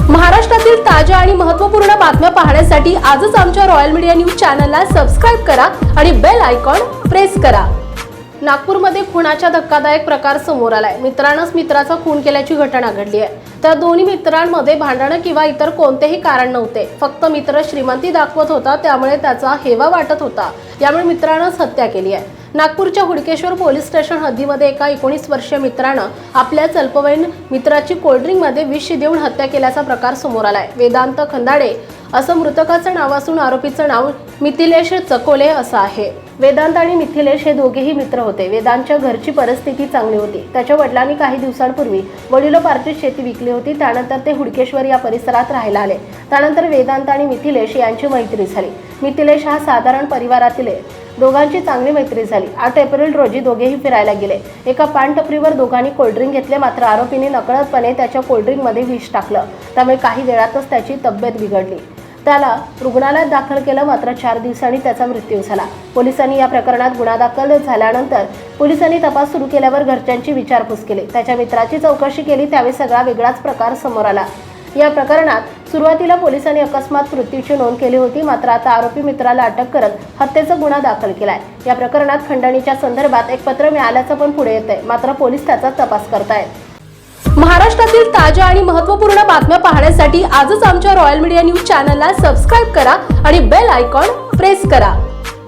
महाराष्ट्रातील ताज्या आणि महत्त्वपूर्ण बातम्या पाहण्यासाठी आजच आमच्या रॉयल मीडिया न्यूज चॅनलला सबस्क्राईब करा आणि बेल आयकॉन प्रेस करा. नागपूरमध्ये खुनाचा धक्कादायक प्रकार समोर आलाय. मित्रानंच मित्राचा खून केल्याची घटना घडली आहे. त्या दोन्ही मित्रांमध्ये भांडणं किंवा इतर कोणतेही कारण नव्हते. फक्त मित्र श्रीमंती दाखवत होता त्यामुळे त्याचा हेवा वाटत होता. यामुळे मित्रानंच हत्या केली आहे. नागपूरच्या हुडकेश्वर पोलीस स्टेशन हद्दीमध्ये एका एकोणीस वर्षीय मित्रानं आपल्या अल्पवयीन मित्राची कोल्ड्रिंकमध्ये विष देऊन हत्या केल्याचा प्रकार समोर आलाय. वेदांत खंदाडे असं मृतकाचं नाव असून आरोपीचं नाव मिथिलेश चकोले असं आहे. वेदांत आणि मिथिलेश हे दोघेही मित्र होते. वेदांतच्या घरची परिस्थिती चांगली होती. त्याच्या वडिलांनी काही दिवसांपूर्वी वडिलोपार्जित शेती विकली होती. त्यानंतर ते हुडकेश्वर या परिसरात राहायला आले. त्यानंतर वेदांत आणि मिथिलेश यांची मैत्री झाली. मिथिलेश हा साधारण परिवारातील आहे दोघांची चांगली मैत्री झाली. आठ एप्रिल रोजी दोघेही फिरायला गेले. एका पानटपरीवर दोघांनी कोल्ड्रिंक घेतले मात्र आरोपीने नकळतपणे त्याच्या कोल्ड्रिंकमध्ये विष टाकलं. त्यामुळे काही वेळातच त्याची तब्येत बिघडली. त्याला रुग्णालयात दाखल केलं मात्र चार दिवसांनी त्याचा मृत्यू झाला. पोलिसांनी या प्रकरणात गुन्हा दाखल झाल्यानंतर पोलिसांनी तपास सुरू केल्यावर घरच्यांची विचारपूस केली. त्याच्या मित्राची चौकशी केली त्यावेळी सगळा वेगळाच प्रकार समोर आला. या प्रकरणात सुरुवातीला पोलिसांनी अकस्मात मृत्यूची नोंद केली होती मात्र आता आरोपी मित्राला अटक करत हत्येचा गुन्हा दाखल केलाय. या प्रकरणात खंडणीच्या संदर्भात एक पत्र मिळाल्याचं पण पुढे येत आहे मात्र पोलीस त्याचा तपास करतायत. महाराष्ट्रातील ताज्या आणि महत्त्वपूर्ण बातम्या पाहण्यासाठी आजच आमच्या रॉयल मीडिया न्यूज चॅनलला सबस्क्राईब करा आणि बेल आयकॉन प्रेस करा.